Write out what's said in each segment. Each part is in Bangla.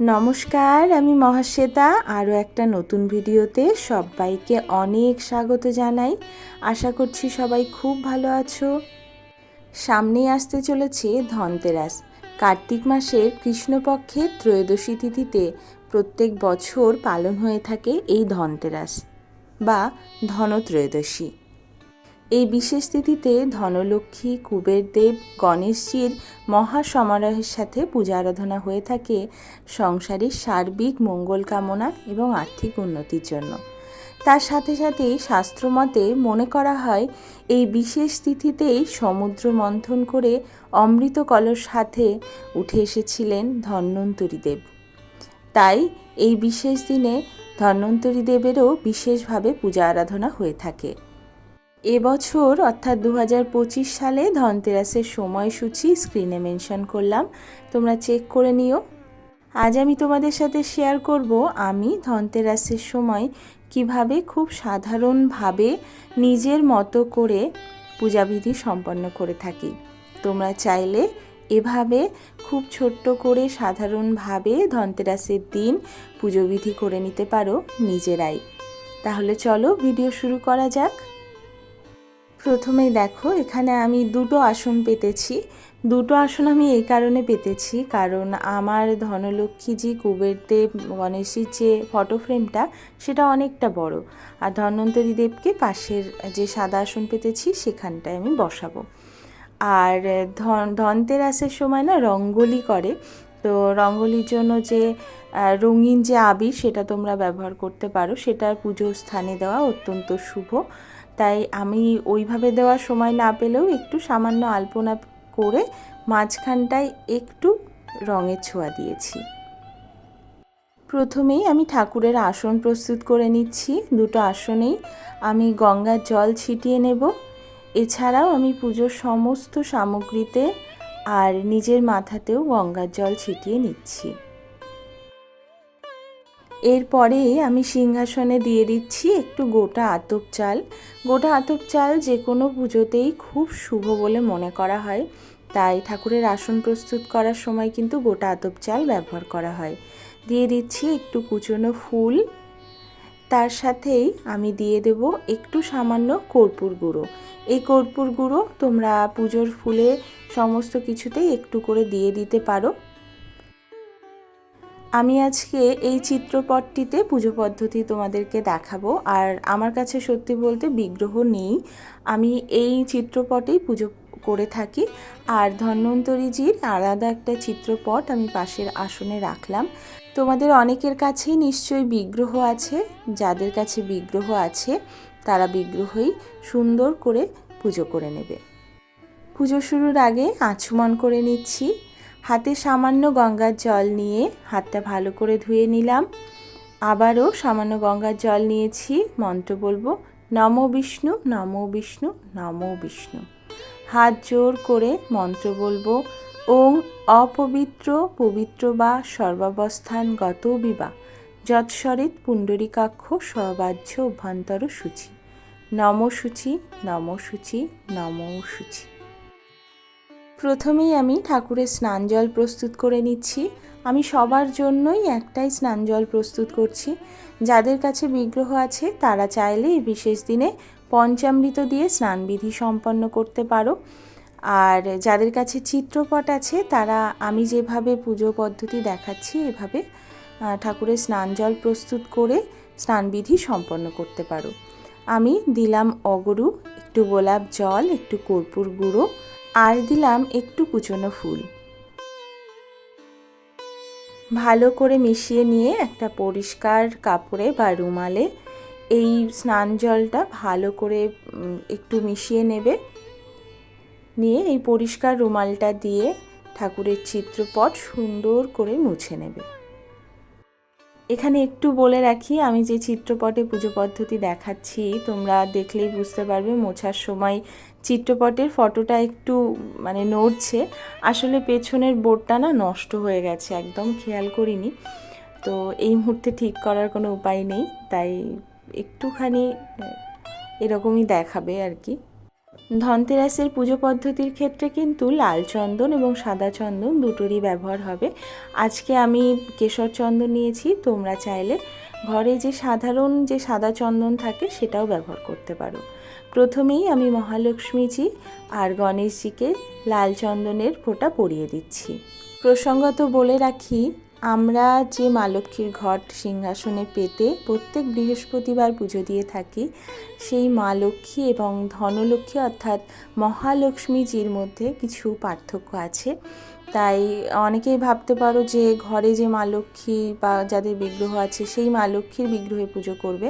নমস্কার, আমি মহাশ্বেতা। আরও একটা নতুন ভিডিওতে সবাইকে অনেক স্বাগত জানাই। আশা করছি সবাই খুব ভালো আছো। সামনেই আসতে চলেছে ধনতেরাস। কার্তিক মাসের কৃষ্ণপক্ষের ত্রয়োদশী তিথিতে প্রত্যেক বছর পালন হয়ে থাকে এই ধনতেরাস বা ধনত্রয়োদশী। এই বিশেষ তিথিতে ধনলক্ষ্মী, কুবেরদেব, গণেশজির মহা সমারোহের সাথে পূজা আরাধনা হয়ে থাকে সংসারের সার্বিক মঙ্গল কামনা এবং আর্থিক উন্নতির জন্য। তার সাথে সাথে শাস্ত্রমতে মনে করা হয়, এই বিশেষ তিথিতেই সমুদ্র মন্থন করে অমৃত কলস হাতে উঠে এসেছিলেন ধন্বন্তরী দেব। তাই এই বিশেষ দিনে ধন্বন্তরী দেবেরও বিশেষভাবে পূজা আরাধনা হয়ে থাকে। এবছর, অর্থাৎ দু পঁচিশ সালে ধনতেরাসের সময়সূচি স্ক্রিনে মেনশন করলাম। তোমরা চেক করে নিও। আজ আমি তোমাদের সাথে শেয়ার করব, আমি ধনতেরাসের সময় কীভাবে খুব সাধারণভাবে নিজের মতো করে পূজাবিধি সম্পন্ন করে থাকি। তোমরা চাইলে এভাবে খুব ছোট্ট করে সাধারণভাবে ধনতেরাসের দিন পুজোবিধি করে নিতে পারো নিজেরাই। তাহলে চলো ভিডিও শুরু করা যাক। প্রথমেই দেখো, এখানে আমি দুটো আসন পেতেছি। দুটো আসন আমি এই কারণে পেতেছি, কারণ আমার ধনলক্ষ্মীজি কুবেরদেব গণেশজির যে ফটো ফ্রেমটা সেটা অনেকটা বড়। আর ধন্বন্তরী দেবকে পাশের যে সাদা আসন পেতেছি, সেখানটায় আমি বসাবো। আর ধন, ধনতেরাসের সময় না রঙ্গোলি করে। তো রঙ্গোলির জন্য যে রঙিন যে আবির, সেটা তোমরা ব্যবহার করতে পারো। সেটা পুজোর স্থানে দেওয়া অত্যন্ত শুভ। তাই আমি ওইভাবে দেওয়ার সময় না পেলেও একটু সামান্য আলপনা করে মাঝখানটায় একটু রঙের ছোঁয়া দিয়েছি। প্রথমেই আমি ঠাকুরের আসন প্রস্তুত করে নিচ্ছি, দুটো আসনেই। আমি গঙ্গার জল ছিটিয়ে নেব। এছাড়াও আমি পুজোর সমস্ত সামগ্রীতে আর নিজের মাথাতেও গঙ্গার জল ছিটিয়ে নিচ্ছি। এরপরে আমি সিংহাসনে দিয়ে দিচ্ছি একটু গোটা আতপ চাল। গোটা আতপ চাল যে কোনো পুজোতেই খুব শুভ বলে মনে করা হয়। তাই ঠাকুরের আসন প্রস্তুত করার সময় কিন্তু গোটা আতপ চাল ব্যবহার করা হয়। দিয়ে দিচ্ছি একটু কুচনো ফুল। তার সাথেই আমি দিয়ে দেব একটু সামান্য কর্পূর গুঁড়ো। এই কর্পূর গুঁড়ো তোমরা পুজোর ফুলে সমস্ত কিছুতেই একটু করে দিয়ে দিতে পারো। আমি আজকে এই চিত্রপটটিতে পুজো পদ্ধতি তোমাদেরকে দেখাবো, আর আমার কাছে সত্যি বলতে বিগ্রহ নেই। আমি এই চিত্রপটেই পুজো করে থাকি, আর ধন্বন্তরীজির আলাদা একটা চিত্রপট আমি পাশের আসনে রাখলাম। তোমাদের অনেকের কাছেই নিশ্চয়ই বিগ্রহ আছে, যাদের কাছে বিগ্রহ আছে, তারা বিগ্রহই সুন্দর করে পুজো করে নেবে। পুজো শুরুর আগে আচমন করে নিচ্ছি। হাতে সামান্য গঙ্গার জল নিয়ে হাতটা ভালো করে ধুয়ে নিলাম। আবারও সামান্য গঙ্গার জল নিয়েছি, মন্ত্র বলব, নম বিষ্ণু নম বিষ্ণু নম বিষ্ণু। হাত জোর করে মন্ত্র বলব, ওং অপবিত্র পবিত্র বা সর্বাবস্থান গত বিবা যৎসরিত পুণ্ডরিকাক্ষ সবাহ্য অভ্যন্তর সূচি। নম সূচি নম সূচি নম সূচি। প্রথমেই আমি ঠাকুরের স্নান জল প্রস্তুত করে নিচ্ছি। আমি সবার জন্যই একটাই স্নান জল প্রস্তুত করছি। যাদের কাছে বিগ্রহ আছে, তারা চাইলে এই বিশেষ দিনে পঞ্চামৃত দিয়ে স্নানবিধি সম্পন্ন করতে পারো। আর যাদের কাছে চিত্রপট আছে, তারা আমি যেভাবে পুজো পদ্ধতি দেখাচ্ছি, এভাবে ঠাকুরের স্নান জল প্রস্তুত করে স্নানবিধি সম্পন্ন করতে পারো। আমি দিলাম অগরু, একটু গোলাপ জল, একটু কর্পূর গুঁড়ো আর দিলাম একটু কুচনো ফুল। ভালো করে মিশিয়ে নিয়ে একটা পরিষ্কার কাপড়ে বা রুমালে এই স্নান জলটা ভালো করে একটু মিশিয়ে নেবে। নিয়ে এই পরিষ্কার রুমালটা দিয়ে ঠাকুরের চিত্রপট সুন্দর করে মুছে নেবে। এখানে একটু বলে রাখি, আমি যে চিত্রপটে পুজো পদ্ধতি দেখাচ্ছি, তোমরা দেখলেই বুঝতে পারবে মোছার সময় চিত্রপটের ফটোটা একটু মানে নড়ছে। আসলে পেছনের বোর্ডটা না নষ্ট হয়ে গেছে একদম, খেয়াল করিনি। তো এই মুহূর্তে ঠিক করার কোনো উপায় নেই, তাই একটুখানি, এরকমই দেখাবে আর কি। ধনতেরাসের পুজো পদ্ধতির ক্ষেত্রে কিন্তু লাল চন্দন এবং সাদা চন্দন দুটোরই ব্যবহার হবে। আজকে আমি কেশর চন্দন নিয়েছি, তোমরা চাইলে ঘরে যে সাধারণ যে সাদা চন্দন থাকে সেটাও ব্যবহার করতে পারো। প্রথমেই আমি মহালক্ষ্মীজি আর গণেশজিকে লাল চন্দনের ফোঁটা পরিয়ে দিচ্ছি। প্রসঙ্গত বলে রাখি আমরা যে মা লক্ষ্মীর ঘট সিংহাসনে পেতে প্রত্যেক বৃহস্পতিবার পুজো দিয়ে থাকি, সেই মা লক্ষ্মী এবং ধনলক্ষ্মী অর্থাৎ মহালক্ষ্মীজির মধ্যে কিছু পার্থক্য আছে। তাই অনেকেই ভাবতে পারো যে ঘরে যে মা লক্ষ্মী বা যাদের বিগ্রহ আছে, সেই মা লক্ষ্মীর বিগ্রহে পুজো করবে,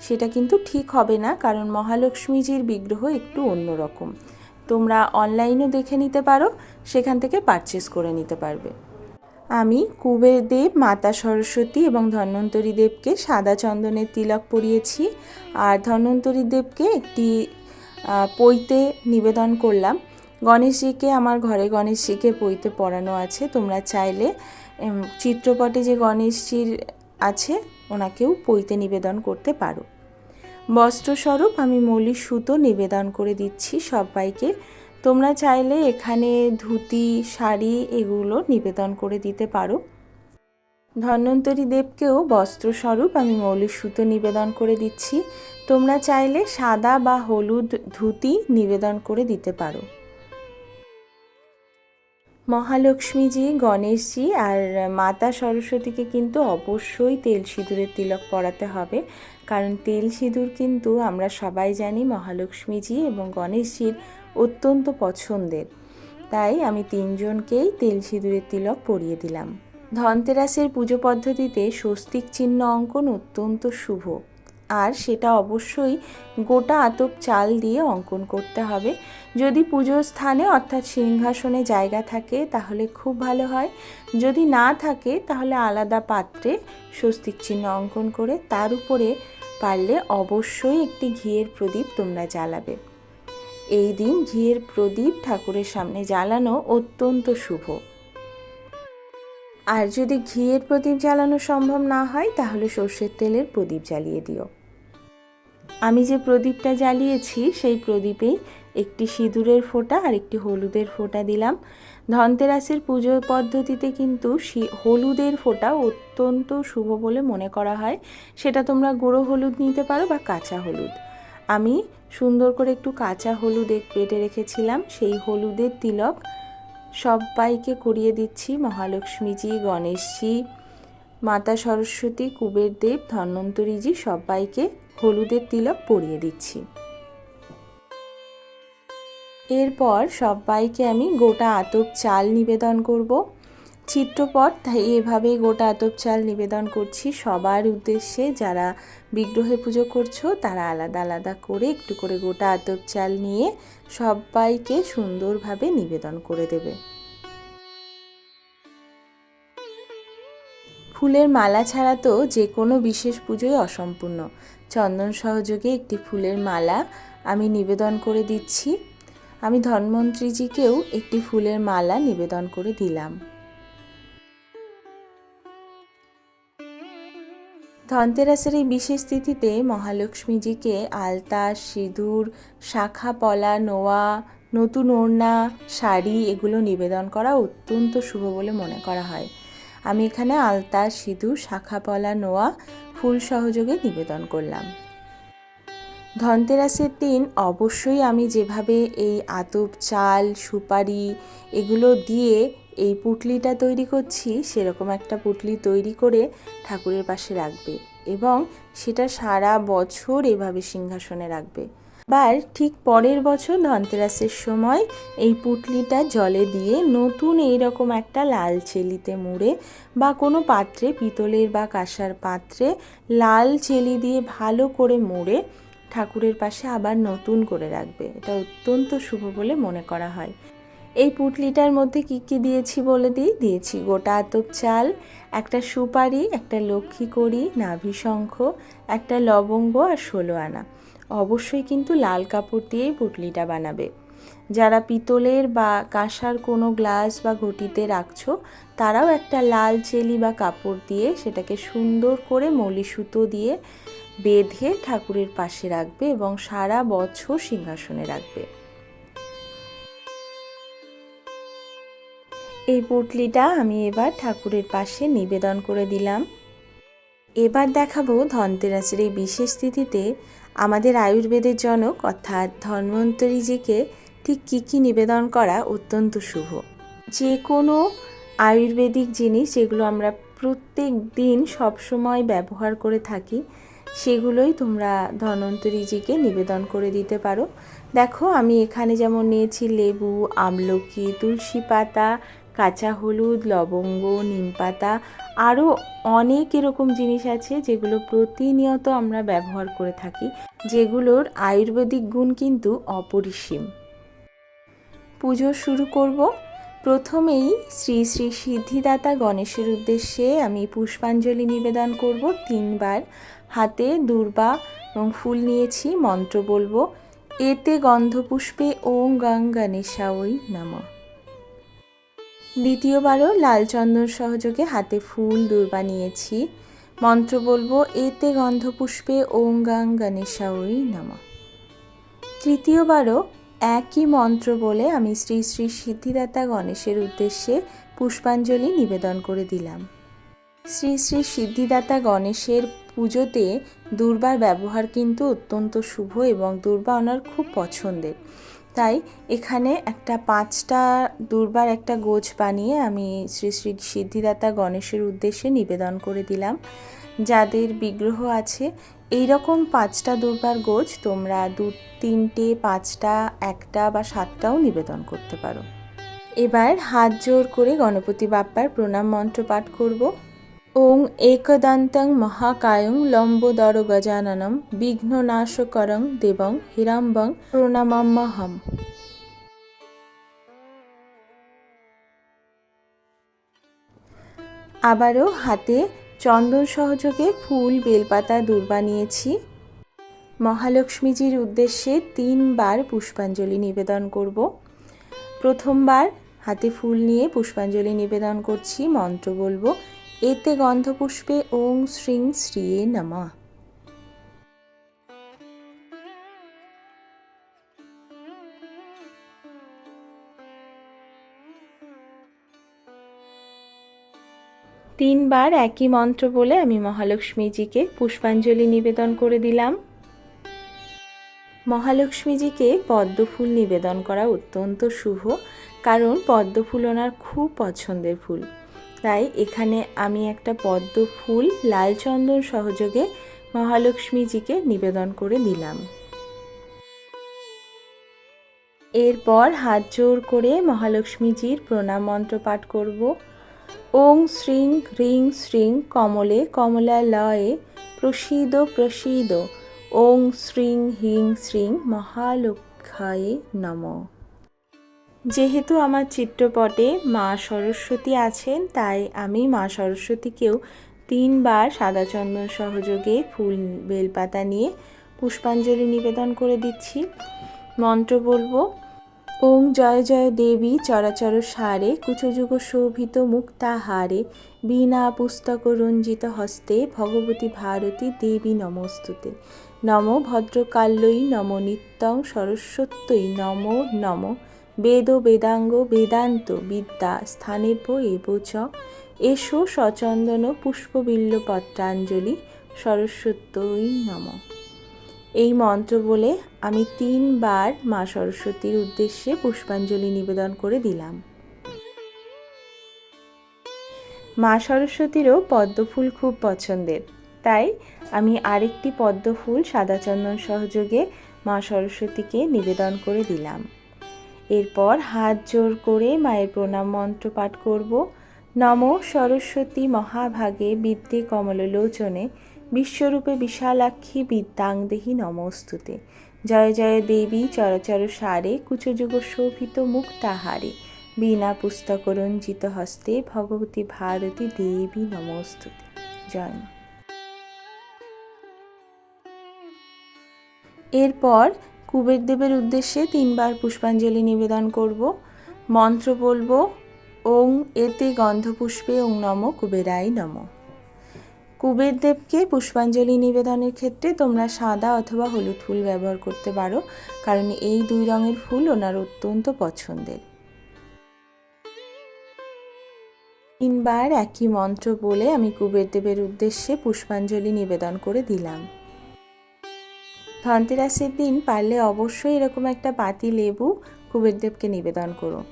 সেটা কিন্তু ঠিক হবে না, কারণ মহালক্ষ্মীজির বিগ্রহ একটু অন্যরকম তোমরা অনলাইনও দেখে নিতে পারো, সেখান থেকে পারচেস করে নিতে পারবে। আমি কুবের দেব মাতা সরস্বতী এবং ধন্বন্তরী দেবকে সাদা চন্দনের তিলক পরিয়েছি আর ধন্বন্তরী দেবকে একটি পইতে নিবেদন করলাম। গণেশজিকে আমার ঘরে গণেশজিকে পইতে পড়ানো আছে। তোমরা চাইলে চিত্রপটে যে গণেশজির আছে, ওনাকেও পইতে নিবেদন করতে পারো। বস্ত্রস্বরূপ আমি মৌলিক সুতো নিবেদন করে দিচ্ছি সবাইকে। তোমরা চাইলে এখানে ধুতি, শাড়ি এগুলো নিবেদন করে দিতে পারো। ধন্বন্তরী দেবকেও বস্ত্রস্বরূপ আমি মৌলিক সুতো নিবেদন করে দিচ্ছি। তোমরা চাইলে সাদা বা হলুদ ধুতি নিবেদন করে দিতে পারো। মহালক্ষ্মীজি, গণেশজি আর মাতা সরস্বতীকে কিন্তু অবশ্যই তেল সিঁদুরের তিলক পরাতে হবে। কারণ তেল সিঁদুর কিন্তু আমরা সবাই জানি মহালক্ষ্মীজি এবং গণেশজির অত্যন্ত পছন্দের। তাই আমি তিনজনকেই তেল সিঁদুরের তিলক পরিয়ে দিলাম। ধনতেরাসের পুজো পদ্ধতিতে স্বস্তিক চিহ্ন অঙ্কন অত্যন্ত শুভ। আর সেটা অবশ্যই গোটা আতপ চাল দিয়ে অঙ্কন করতে হবে। যদি পুজোর স্থানে অর্থাৎ সিংহাসনে জায়গা থাকে তাহলে খুব ভালো হয়। যদি না থাকে তাহলে আলাদা পাত্রে স্বস্তিক চিহ্ন অঙ্কন করে তার উপরে পারলে অবশ্যই একটি ঘিয়ের প্রদীপ তোমরা জ্বালাবে। এই দিন ঘিয়ের প্রদীপ ঠাকুরের সামনে জ্বালানো অত্যন্ত শুভ। আর যদি ঘিয়ের প্রদীপ জ্বালানো সম্ভব না হয়, তাহলে সর্ষের তেলের প্রদীপ জ্বালিয়ে দিও। আমি যে প্রদীপটা জ্বালিয়েছি, সেই প্রদীপেই একটি সিঁদুরের ফোঁটা আর একটি হলুদের ফোঁটা দিলাম। ধনতেরাসের পুজো পদ্ধতিতে কিন্তু হলুদের ফোঁটা অত্যন্ত শুভ বলে মনে করা হয়। সেটা তোমরা গুঁড়ো হলুদ নিতে পারো বা কাঁচা হলুদ। আমি সুন্দর করে একটু কাঁচা হলুদ পেটে রেখেছিলাম, সেই হলুদের তিলক সবাইকে করিয়ে দিচ্ছি। মহালক্ষ্মীজি, গণেশজি, মাতা সরস্বতী কুবের দেব ধন্বন্তরীজি সবাইকে হলুদের তিলক পরিয়ে দিচ্ছি। এরপর সবাইকে আমি গোটা আতপ চাল নিবেদন করব। চিত্রপট, তাই এভাবে গোটা আতপ চাল নিবেদন করছি সবার উদ্দেশ্যে। যারা বিগ্রহে পুজো করছ, তারা আলাদা আলাদা করে একটু করে গোটা আতপ চাল নিয়ে সবাইকে সুন্দরভাবে নিবেদন করে দেবে। ফুলের মালা ছাড়া তো যে কোনো বিশেষ পুজোই অসম্পূর্ণ। চন্দন সহযোগে একটি ফুলের মালা আমি নিবেদন করে দিচ্ছি। আমি ধনমন্ত্রীজিকেও একটি ফুলের মালা নিবেদন করে দিলাম। ধনতেরাসের এই বিশেষ তিথিতে মহালক্ষ্মীজিকে আলতা, সিঁদুর, শাখা পলা, নোয়া, নতুন ওড়না, শাড়ি এগুলো নিবেদন করা অত্যন্ত শুভ বলে মনে করা হয়। আমি এখানে আলতা, সিঁদুর, শাখা পলা, নোয়া ফুল সহযোগে নিবেদন করলাম। ধনতেরাসের দিন অবশ্যই আমি যেভাবে এই আতপ চাল, সুপারি এগুলো দিয়ে এই পুটলিটা তৈরি করছি, সেরকম একটা পুটলি তৈরি করে ঠাকুরের পাশে রাখবে এবং সেটা সারা বছর এভাবে সিংহাসনে রাখবে। আবার ঠিক পরের বছর ধনতেরাসের সময় এই পুটলিটা জলে দিয়ে নতুন এই রকম একটা লাল চেলিতে মুড়ে বা কোনো পাত্রে, পিতলের বা কাঁসার পাত্রে লাল চেলি দিয়ে ভালো করে মুড়ে ঠাকুরের পাশে আবার নতুন করে রাখবে। এটা অত্যন্ত শুভ বলে মনে করা হয়। এই পুটলিটার মধ্যে কি কি দিয়েছি বলে দিই? দিয়েছি গোটা আতপ চাল, একটা সুপারি, একটা লক্ষ্মী কড়ি, নাভি শঙ্খ, একটা লবঙ্গ আর ষোলো আনা। অবশ্যই কিন্তু লাল কাপড় দিয়েই পুটলিটা বানাবে। যারা পিতলের বা কাঁসার কোনো গ্লাস বা ঘটিতে রাখছো, তারাও একটা লাল চেলি বা কাপড় দিয়ে সেটাকে সুন্দর করে মলি সুতো দিয়ে বেঁধে ঠাকুরের পাশে রাখবে এবং সারা বছর সিংহাসনে রাখবে। এই পুটলিটা আমি এবার ঠাকুরের পাশে নিবেদন করে দিলাম। এবার দেখাবো ধনতেরাসের এই বিশেষ তিথিতে আমাদের আয়ুর্বেদের জনক অর্থাৎ ধন্বন্তরীজিকে ঠিক কী কী নিবেদন করা অত্যন্ত শুভ। যে কোনো আয়ুর্বেদিক জিনিস যেগুলো আমরা প্রত্যেক দিন সবসময় ব্যবহার করে থাকি, সেগুলোই তোমরা ধন্বন্তরীজিকে নিবেদন করে দিতে পারো। দেখো, আমি এখানে যেমন নিয়েছি লেবু, আমলকি, তুলসী পাতা কাঁচা হলুদ, লবঙ্গ, নিম পাতা আরও অনেক এরকম জিনিস আছে যেগুলো প্রতিনিয়ত আমরা ব্যবহার করে থাকি, যেগুলোর আয়ুর্বেদিক গুণ কিন্তু অপরিসীম। পুজো শুরু করব। প্রথমেই শ্রী শ্রী সিদ্ধিদাতা গণেশের উদ্দেশ্যে আমি পুষ্পাঞ্জলি নিবেদন করব। তিনবার হাতে দুর্বা এবং ফুল নিয়েছি, মন্ত্র বলব। এতে গন্ধপুষ্পে ওং গং গণেশা ওই নমঃ। দ্বিতীয়বারও লাল চন্দন সহযোগে হাতে ফুল দুর্বা নিয়েছি মন্ত্র বলব, এতে গন্ধপুষ্পে ওং গাং গণেশা ওই নম। তৃতীয়বারও একই মন্ত্র বলে আমি শ্রী শ্রী সিদ্ধিদাতা গণেশের উদ্দেশ্যে পুষ্পাঞ্জলি নিবেদন করে দিলাম। শ্রী শ্রী সিদ্ধিদাতা গণেশের পুজোতে দুর্বার ব্যবহার কিন্তু অত্যন্ত শুভ এবং দুর্বা ওনার খুব পছন্দের। তাই এখানে একটা পাঁচটা দুর্বার একটা গোছ বানিয়ে আমি শ্রী শ্রী সিদ্ধিদাতা গণেশের উদ্দেশ্যে নিবেদন করে দিলাম। যাদের বিগ্রহ আছে এই রকম পাঁচটা দুর্বার গোছ তোমরা দু, তিনটে, পাঁচটা, একটা বা সাতটাও নিবেদন করতে পারো। এবার হাত জোর করে গণপতি বাপ্পার প্রণাম মন্ত্র পাঠ করব। ওং একদন্তং মহাকায়ং লম্বোদর গজাননম বিঘ্ননাশকরং দেবং হিরাম্বং প্রণামাম্যহম আবারও হাতে চন্দন সহযোগে ফুল, বেলপাতা দূর্বা নিয়েছি মহালক্ষ্মীজির উদ্দেশ্যে তিনবার পুষ্পাঞ্জলি নিবেদন করব। প্রথমবার হাতে ফুল নিয়ে পুষ্পাঞ্জলি নিবেদন করছি, মন্ত্র বলব। এতে গন্ধপুষ্পে ওং শ্রীং শ্রীয়ে নমঃ। তিনবার একই মন্ত্র বলে আমি মহালক্ষ্মীজিকে পুষ্পাঞ্জলি নিবেদন করে দিলাম। মহালক্ষ্মীজিকে পদ্মফুল নিবেদন করা অত্যন্ত শুভ, কারণ পদ্মফুল ওনার খুব পছন্দের ফুল। তাই এখানে আমি একটা পদ্ম ফুল লাল চন্দন সহযোগে মহালক্ষ্মীজিকে নিবেদন করে দিলাম। এরপর হাত জোর করে মহালক্ষ্মীজির প্রণাম মন্ত্র পাঠ করব। ওং শ্রীং হ্রিং শ্রীং কমলে কমলা লয়ে প্রসীদ প্রসীদ। ওং শ্রীং হিং শ্রীং মহালক্ষায় নমঃ। যেহেতু আমার চিত্রপটে মা সরস্বতী আছেন, তাই আমি মা সরস্বতীকেও তিনবার সাদা চন্দন সহযোগে ফুল, বেলপাতা নিয়ে পুষ্পাঞ্জলি নিবেদন করে দিচ্ছি। মন্ত্র বলব, ওং জয় জয় দেবী, চরাচর সারে কুচযুগ শোভিত মুক্তাহারে বিনা পুস্তক রঞ্জিত হস্তে, ভগবতী ভারতী দেবী নমস্তুতে। নম ভদ্রকাল্যই, নম নিত্যং সরস্বত্যই, নম নম। বেদ বেদাঙ্গ বেদান্ত বিদ্যা স্থানেভ্য এব চ এসো সচন্দন পুষ্পবিল্ল পত্রাঞ্জলি সরস্বত্যই নম। এই মন্ত্র বলে আমি তিনবার মা সরস্বতীর উদ্দেশ্যে পুষ্পাঞ্জলি নিবেদন করে দিলাম। মা সরস্বতীরও পদ্মফুল খুব পছন্দের। তাই আমি আরেকটি পদ্মফুল সাদা চন্দন সহযোগে মা সরস্বতীকে নিবেদন করে দিলাম। এরপর হাত জোর করে মায়ের প্রণাম মন্ত্র পাঠ করব। নম সরস্বতী মহাভাগে বিদ্যে কমললোচনে বিশ্বরূপে বিশালাক্ষী বিদ্যাং দেহি নমস্তুতে। জয় জয় দেবী চরচর সারে কুচযুগ শোভিত মুক্তাহারে। বিনা পুস্তক রঞ্জিত হস্তে ভগবতী ভারতী দেবী নমস্তুতে। জয় মা। এরপর কুবের দেবের উদ্দেশ্যে তিনবার পুষ্পাঞ্জলি নিবেদন করব। মন্ত্র বলব, ওং এতে গন্ধপুষ্পে ওং নম কুবেরাই নম। কুবের দেবকে পুষ্পাঞ্জলি নিবেদনের ক্ষেত্রে তোমরা সাদা অথবা হলুদ ফুল ব্যবহার করতে পারো, কারণ এই দুই রঙের ফুল ওনার অত্যন্ত পছন্দের। তিনবার একই মন্ত্র বলে আমি কুবেরদেবের উদ্দেশ্যে পুষ্পাঞ্জলি নিবেদন করে দিলাম। ধনতেরাসের দিন পারলে অবশ্যই এরকম একটা পাতি লেবু, কুবেরদেবকে নিবেদন করো।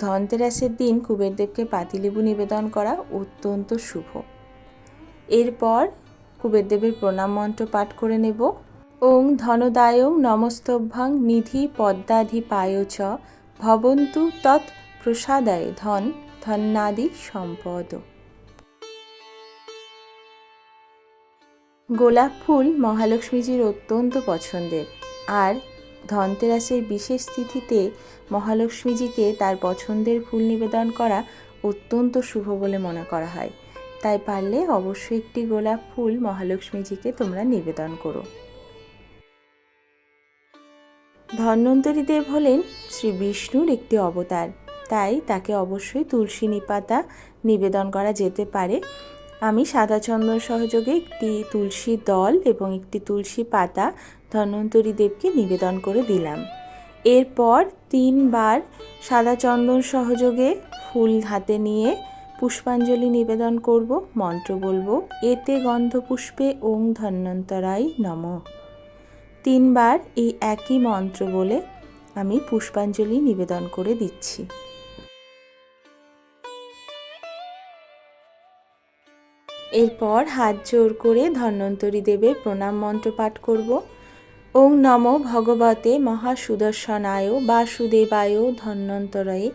ধনতেরাসের দিন কুবেরদেবকে পাতিলেবু নিবেদন করা অত্যন্ত শুভ। এরপর কুবেরদেবের প্রণাম মন্ত্র পাঠ করে নেব। ওং ধনদায়ং নমস্তভ্যাং নিধি পদ্মাধিপায় চ। ভবন্তু তৎ প্রসাদায় ধন, ধন্যাদি সম্পদ। গোলাপ ফুল মহালক্ষ্মীজির অত্যন্ত পছন্দের। আর ধনতেরাসের বিশেষ তিথিতে মহালক্ষ্মীজিকে তার পছন্দের ফুল নিবেদন করা অত্যন্ত শুভ বলে মনে করা হয়। তাই পারলে অবশ্যই একটি গোলাপ ফুল মহালক্ষ্মীজিকে তোমরা নিবেদন করো। ধন্বন্তরী দেব হলেন শ্রী বিষ্ণুর একটি অবতার। তাই তাকে অবশ্যই তুলসী নিপাতা নিবেদন করা যেতে পারে। আমি সাদা চন্দন সহযোগে একটি তুলসী দল এবং একটি তুলসী পাতা ধন্বন্তরী দেবকে নিবেদন করে দিলাম। এরপর তিনবার সাদা চন্দন সহযোগে ফুল হাতে নিয়ে পুষ্পাঞ্জলি নিবেদন করব, মন্ত্র বলব, এতে গন্ধ পুষ্পে ওং ধন্বন্তরাই নম। তিনবার এই একই মন্ত্র বলে আমি পুষ্পাঞ্জলি নিবেদন করে দিচ্ছি। এরপর হাত জোর করে ধন্বন্তরী দেবের প্রণাম মন্ত্র পাঠ করব। ওং নম ভগবতে মহাসুদর্শনায় বাসুদেবায় ধন্বন্তরয়ে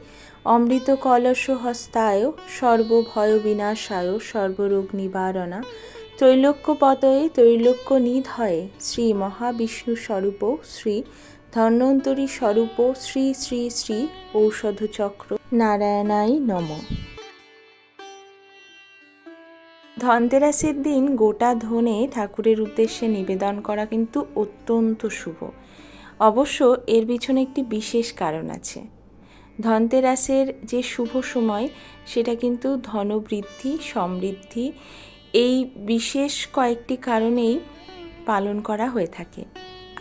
অমৃত কলস হস্তায় সর্বভয় বিনাশায় সর্বরোগ নিবারণা ত্রৈলোক্যপতয়ে ত্রৈলোক্য নিধয়ে শ্রী মহাবিষ্ণু স্বরূপ শ্রী ধন্বন্তরী স্বরূপ শ্রী শ্রী শ্রী ঔষধচক্র নারায়ণাই নম। ধনতেরাসের দিন গোটা ধনে ঠাকুরের উদ্দেশ্যে নিবেদন করা কিন্তু অত্যন্ত শুভ। অবশ্য এর পিছনে একটি বিশেষ কারণ আছে। ধনতেরাসের যে শুভ সময়, সেটা কিন্তু ধনবৃদ্ধি, সমৃদ্ধি এই বিশেষ কয়েকটি কারণেই পালন করা হয়ে থাকে।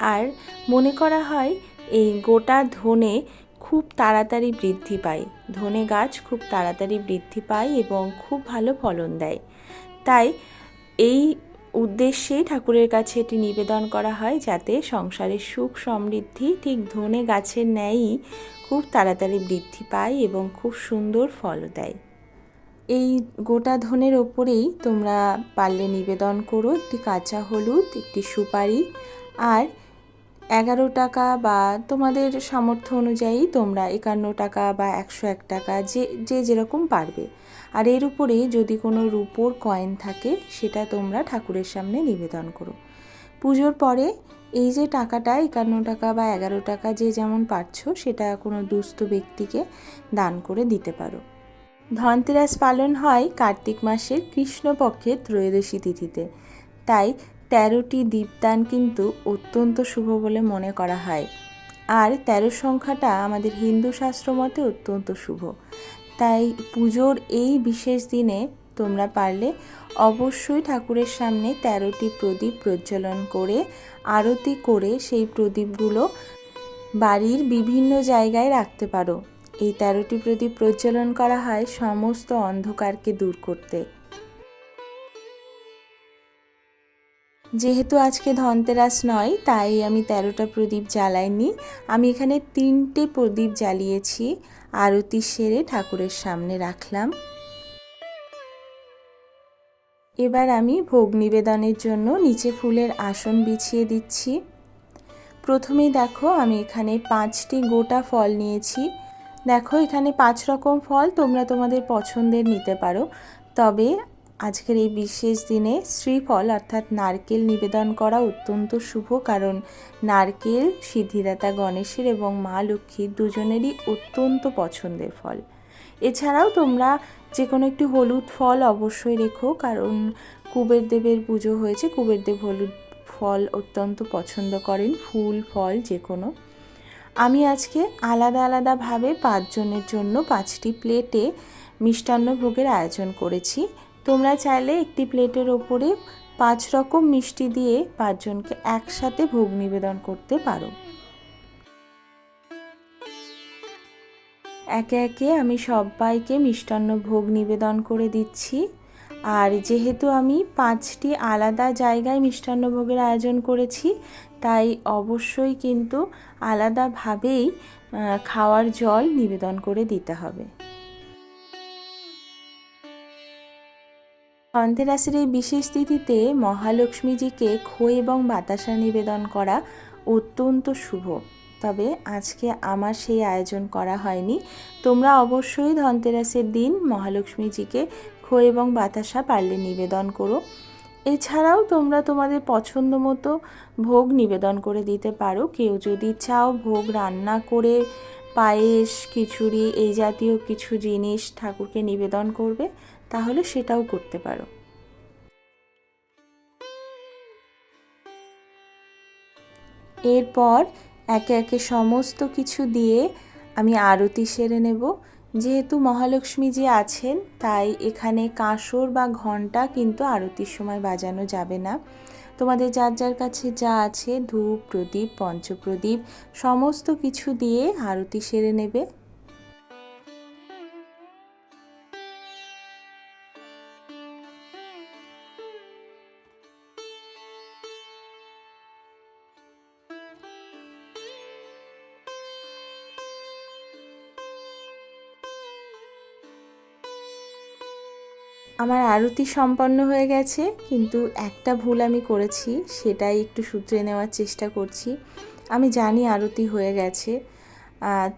আর মনে করা হয়, এই গোটা ধনে খুব তাড়াতাড়ি বৃদ্ধি পায়। ধনে গাছ খুব তাড়াতাড়ি বৃদ্ধি পায় এবং খুব ভালো ফলন দেয়। তাই এই উদ্দেশ্যেই ঠাকুরের কাছে এটি নিবেদন করা হয় যাতে সংসারের সুখ সমৃদ্ধি ঠিক ধনে গাছের ন্যায়ই খুব তাড়াতাড়ি বৃদ্ধি পায় এবং খুব সুন্দর ফল দেয়। এই গোটা ধনের ওপরেই তোমরা পারলে নিবেদন করো, একটি কাঁচা হলুদ, একটি সুপারি আর এগারো টাকা বা তোমাদের সামর্থ্য অনুযায়ী তোমরা একান্ন টাকা বা একশো এক টাকা যে যে যেরকম পারবে। আর এর উপরে যদি কোনো রূপোর কয়েন থাকে, সেটা তোমরা ঠাকুরের সামনে নিবেদন করো। পুজোর পরে এই যে টাকাটা, একান্ন টাকা বা এগারো টাকা যে যেমন পারছ, সেটা কোনো দুস্থ ব্যক্তিকে দান করে দিতে পারো। ধনতেরাস পালন হয় কার্তিক মাসের কৃষ্ণপক্ষের ত্রয়োদশী তিথিতে। তাই তেরোটি দীপদান কিন্তু অত্যন্ত শুভ বলে মনে করা হয়। আর তেরো সংখ্যাটা আমাদের হিন্দু শাস্ত্র মতে অত্যন্ত শুভ। তাই পুজোর এই বিশেষ দিনে তোমরা পারলে অবশ্যই ঠাকুরের সামনে তেরোটি প্রদীপ প্রজ্বলন করে, আরতি করে সেই প্রদীপগুলো বাড়ির বিভিন্ন জায়গায় রাখতে পারো। এই তেরোটি প্রদীপ প্রজ্বলন করা হয় সমস্ত অন্ধকারকে দূর করতে। যেহেতু আজকে ধনতেরাস নয়, তাই আমি তেরোটা প্রদীপ জ্বালাইনি। আমি এখানে তিনটে প্রদীপ জ্বালিয়েছি। আরতি সেরে ঠাকুরের সামনে রাখলাম। এবার আমি ভোগ নিবেদনের জন্য নিচে ফুলের আসন বিছিয়ে দিচ্ছি। প্রথমে দেখো, আমি এখানে পাঁচটি গোটা ফল নিয়েছি। দেখো, এখানে পাঁচ রকম ফল তোমরা তোমাদের পছন্দের নিতে পারো। তবে আজকের এই বিশেষ দিনে শ্রীফল অর্থাৎ নারকেল নিবেদন করা অত্যন্ত শুভ, কারণ নারকেল, সিদ্ধিদাতা গণেশের এবং মা লক্ষ্মীর দুজনেরই অত্যন্ত পছন্দের ফল। এছাড়াও তোমরা যে কোনো একটি হলুদ ফল অবশ্যই রেখো, কারণ কুবের দেবের পুজো হয়েছে, কুবের দেব হলুদ ফল অত্যন্ত পছন্দ করেন, ফুল, ফল যে কোনো আমি আজকে আলাদা আলাদাভাবে পাঁচজনের জন্য পাঁচটি প্লেটে মিষ্টান্ন ভোগের আয়োজন করেছি। তোমরা চাইলে একটি প্লেটের ওপরে পাঁচ রকম মিষ্টি দিয়ে পাঁচজনকে একসাথে ভোগ নিবেদন করতে পারো। একে একে আমি সবাইকে মিষ্টান্ন ভোগ নিবেদন করে দিচ্ছি। আর যেহেতু আমি পাঁচটি আলাদা জায়গায় মিষ্টান্ন ভোগের আয়োজন করেছি, তাই অবশ্যই কিন্তু আলাদাভাবেই খাওয়ার জল নিবেদন করে দিতে হবে। ধনতেরাসের এই বিশেষ তিথিতে মহালক্ষ্মীজিকে খই এবং বাতাসা নিবেদন করা অত্যন্ত শুভ। তবে আজকে আমার সেই আয়োজন করা হয়নি। তোমরা অবশ্যই ধনতেরাসের দিন মহালক্ষ্মীজিকে খই এবং বাতাসা পারলে নিবেদন করো। এছাড়াও তোমরা তোমাদের পছন্দ মতো ভোগ নিবেদন করে দিতে পারো। কেউ যদি চাও ভোগ রান্না করে পায়েস, খিচুড়ি, এই জাতীয় কিছু জিনিস ঠাকুরকে নিবেদন করবে তাহলে সেটাও করতে পারো। এরপর একে একে সমস্ত কিছু দিয়ে আমি আরতি সেরে নেব। যেহেতু মহালক্ষ্মীজি আছেন, তাই এখানে কাঁসর বা ঘণ্টা কিন্তু আরতির সময় বাজানো যাবে না। তোমাদের যার যার কাছে যা আছে, ধূপ, প্রদীপ, পঞ্চপ্রদীপ, সমস্ত কিছু দিয়ে আরতি সেরে নেবে। আমার আরতি সম্পন্ন হয়ে গেছে, কিন্তু একটা ভুল আমি করেছি, সেটাই একটু সূত্রে নেওয়ার চেষ্টা করছি। আমি জানি আরতি হয়ে গেছে।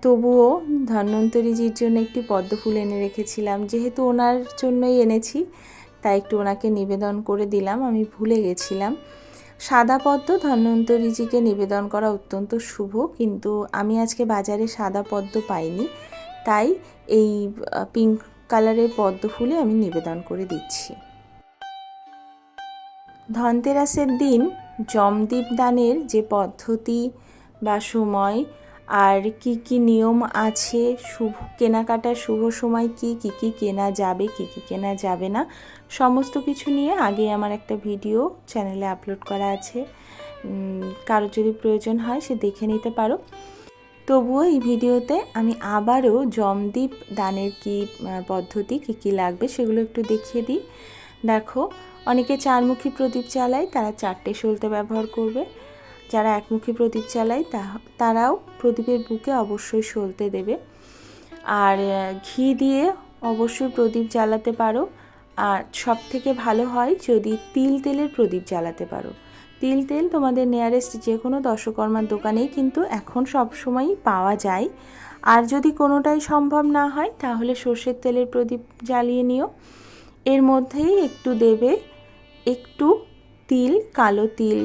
তবুও ধন্বন্তরীজির জন্য একটি পদ্ম ফুল এনে রেখেছিলাম। যেহেতু ওনার জন্যই এনেছি, তাই একটু ওনাকে নিবেদন করে দিলাম, আমি ভুলে গেছিলাম। সাদা পদ্ম ধন্বন্তরীজিকে নিবেদন করা অত্যন্ত শুভ, কিন্তু আমি আজকে বাজারে সাদা পদ্ম পাইনি। তাই এই পিঙ্ক কালারের পদ্ম ফুলে আমি নিবেদন করে দিচ্ছি। ধনতেরাসের দিন জমদীপ দানের যে পদ্ধতি বা সময় আর কি কি নিয়ম আছে, শুভ কেনাকাটার শুভ সময় কি কি কি কেনা যাবে, কি কি কেনা যাবে না, সমস্ত কিছু নিয়ে আগে আমার একটা ভিডিও চ্যানেলে আপলোড করা আছে। কারোর যদি প্রয়োজন হয় সে দেখে নিতে পারো। তবুও এই ভিডিওতে আমি আবারও জমদীপ দানের কি পদ্ধতি, কী কী লাগবে সেগুলো একটু দেখিয়ে দিই। দেখো, অনেকে চারমুখী প্রদীপ চালায় তারা চারটে সলতে ব্যবহার করবে। যারা একমুখী প্রদীপ চালায় তারাও প্রদীপের বুকে অবশ্যই সলতে দেবে। আর ঘি দিয়ে অবশ্যই প্রদীপ জ্বালাতে পারো। আর সব থেকে ভালো হয় যদি তিল তেলের প্রদীপ জ্বালাতে পারো। তিল, তেল তোমাদের নিয়ারেস্ট যে কোনো দশকর্মার দোকানেই কিন্তু এখন সব সময়ই পাওয়া যায়। আর যদি কোনোটাই সম্ভব না হয়, তাহলে সর্ষের তেলের প্রদীপ জ্বালিয়ে নিও। এর মধ্যেই একটু দেবে একটু তিল, কালো তিল,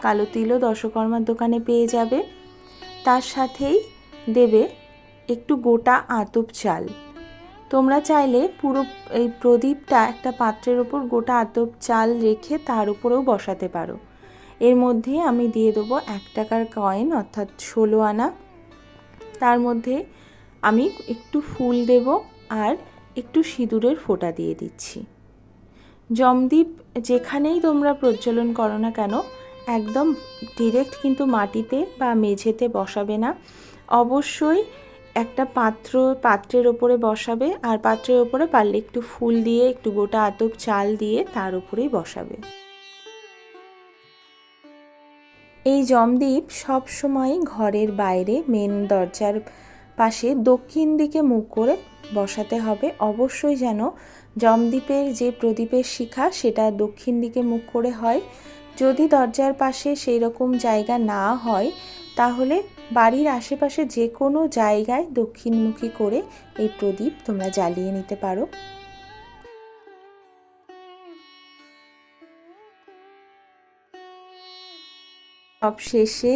কালো তিলও দশকর্মার দোকানে পেয়ে যাবে। তার সাথেই দেবে একটু গোটা আতপ চাল। তোমরা চাইলে পুরো এই প্রদীপটা একটা পাত্রের ওপর গোটা আতপ চাল রেখে তার উপরেও বসাতে পারো। এর মধ্যে আমি দিয়ে দেবো এক টাকার কয়েন অর্থাৎ ষোলো আনা। তার মধ্যে আমি একটু ফুল দেব আর একটু সিঁদুরের ফোঁটা দিয়ে দিচ্ছি। জমদীপ যেখানেই তোমরা প্রজ্বলন করো না কেন, একদম ডিরেক্ট কিন্তু মাটিতে বা মেঝেতে বসাবে না। অবশ্যই একটা পাত্র, পাত্রের ওপরে বসাবে আর পাত্রের ওপরে পারলে একটু ফুল দিয়ে, একটু গোটা আতপ চাল দিয়ে তার উপরেই বসাবে। এই জমদ্বীপ সব সময় ঘরের বাইরে মেন দরজার পাশে দক্ষিণ দিকে মুখ করে বসাতে হবে। অবশ্যই যেন জমদ্বীপের যে প্রদীপের শিখা, সেটা দক্ষিণ দিকে মুখ করে হয়। যদি দরজার পাশে সেই রকম জায়গা না হয়, তাহলে বাড়ির আশেপাশে যে কোনো জায়গায় দক্ষিণমুখী করে এই প্রদীপ তোমরা জ্বালিয়ে নিতে পারো। সব শেষে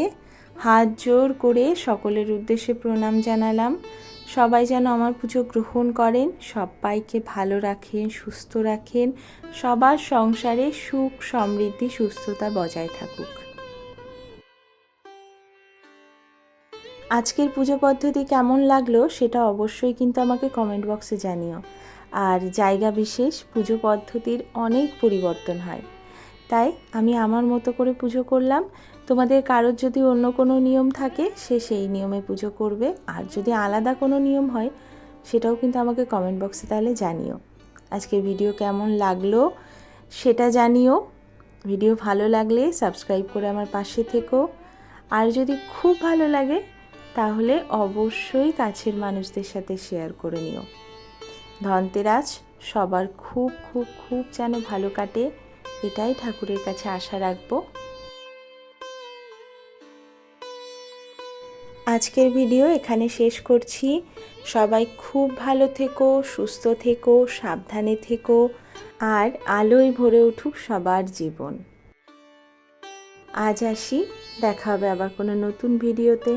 হাত জোর করে সকলের উদ্দেশ্যে প্রণাম জানালাম। সবাই যেন আমার পুজো গ্রহণ করেন, সবাইকে ভালো রাখেন, সুস্থ রাখেন, সবার সংসারে সুখ, সমৃদ্ধি, সুস্থতা বজায় থাকুক। আজকের পুজো পদ্ধতি কেমন লাগল সেটা অবশ্যই কিন্তু আমাকে কমেন্ট বক্সে জানিও। আর জায়গা বিশেষ, পুজো পদ্ধতির অনেক পরিবর্তন হয়। তাই আমি আমার মতো করে পুজো করলাম। তোমাদের কারোর যদি অন্য কোনো নিয়ম থাকে, সে সেই নিয়মে পুজো করবে। আর যদি আলাদা কোনো নিয়ম হয়, সেটাও কিন্তু আমাকে কমেন্ট বক্সে তাহলে জানিও। আজকে ভিডিও কেমন লাগল, সেটা জানিও। ভিডিও ভালো লাগলে সাবস্ক্রাইব করে আমার পাশে থেকো। আর যদি খুব ভালো লাগে, তাহলে অবশ্যই কাছের মানুষদের সাথে শেয়ার করে নিও। ধনতেরাজ, সবার খুব খুব খুব যেন ভালো কাটে, এটাই ঠাকুরের কাছে আশা রাখব। আজকের ভিডিও এখানে শেষ করছি। সবাই খুব ভালো থেকো, সুস্থ থেকো, সাবধানে থেকো, আর আলোয় ভরে উঠুক সবার জীবন। আজ আসি, দেখা হবে আবার কোনো নতুন ভিডিওতে।